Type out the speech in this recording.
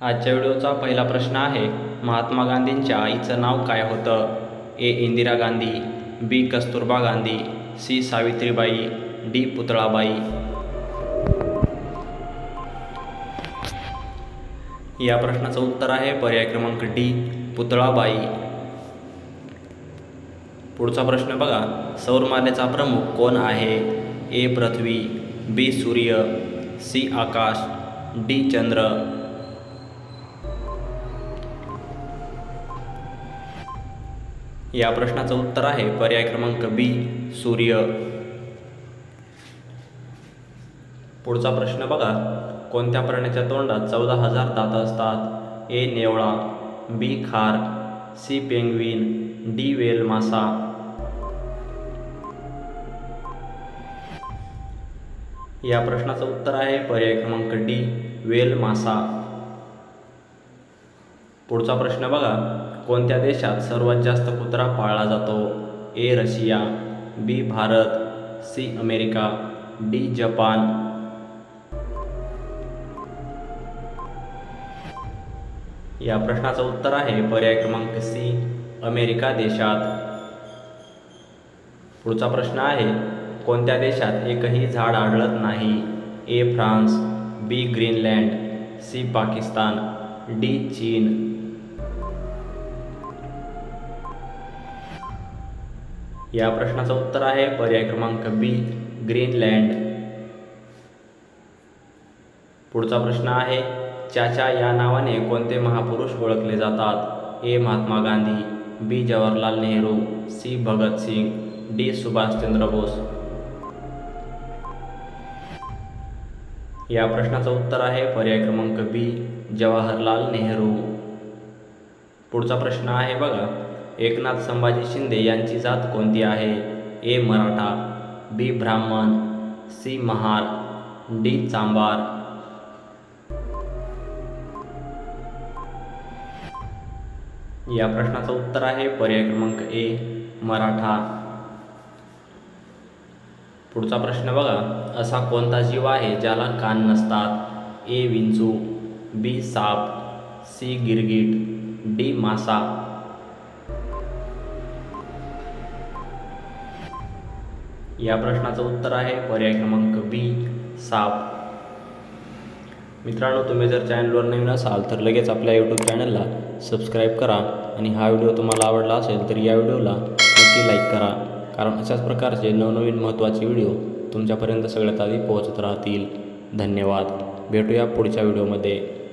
आजच्या व्हिडिओचा पहिला प्रश्न आहे महात्मा गांधींच्या आईचं नाव काय होतं? A. Indira Gandhi B. Kasturba Gandhi C. Savitribai D. Putalabai. या प्रश्नाचं उत्तर आहे पर्याय क्रमांक डी पुतळाबाई. पुढचा प्रश्न बघा सौरमालेचा प्रमुख कोण आहे? ए. पृथ्वी बी. सूर्य सी. आकाश डी. चंद्र. या प्रश्नाचं उत्तर आहे. पर्याय क्रमांक बी सूर्य. पुढचा प्रश्न बघा. कोणत्या प्राण्याच्या तोंडात चौदा हजार दात असतात? ए नेवळा बी खार सी पेंग्विन डी वेल मासा या प्रश्नाचं उत्तर आहे. पर्याय क्रमांक डी वेल मासा पुढचा प्रश्न बघा. कोणत्या देशात सर्वात जास्त कुत्रा पाळला जातो? A Russia B Bharat C America D Japan. या प्रश्नाचं उत्तर आहे पर्याय क्रमांक सी अमेरिका देशात. पुढचा प्रश्न आहे कोणत्या देशात एकही झाड आढळत नाही? A France B Greenland C Pakistan D चीन. या प्रश्नाचं उत्तर आहे पर्याय क्रमांक बी ग्रीनलँड. पुढचा प्रश्न आहे चाचा या नावाने कोणते महापुरुष ओळखले जातात? A Mahatma Gandhi B Jawaharlal Nehru C Bhagat Singh D Subhashchandra Bose. या प्रश्नाचं उत्तर आहे पर्याय क्रमांक बी जवाहरलाल नेहरू. पुढचा प्रश्न आहे बघा एकनाथ संभाजी शिंदे यांची जात कोणती आहे? ए. मराठा बी. ब्राह्मण सी. महार डी. चांबार. या प्रश्नाचं उत्तर आहे पर्याय क्रमांक ए मराठा. पुढचा प्रश्न बघा. असा कोणता जीव आहे ज्याला कान नसतात? ए. विंचू बी. साप सी. गिरगिट डी. मासा. या प्रश्नाचं उत्तर आहे. पर्याय क्रमांक बी साप. मित्रांनो तुम्ही जर चॅनलवर नवीन असाल तर लगेच आपल्या यूट्यूब चॅनलला सबस्क्राईब करा आणि हा व्हिडिओ तुम्हाला आवडला असेल तर या व्हिडिओला नक्की लाईक करा. कारण अशाच प्रकारचे नवनवीन महत्त्वाचे व्हिडिओ तुमच्यापर्यंत सगळ्यात आधी पोहोचत राहतील. धन्यवाद. भेटूया पुढच्या व्हिडिओमध्ये.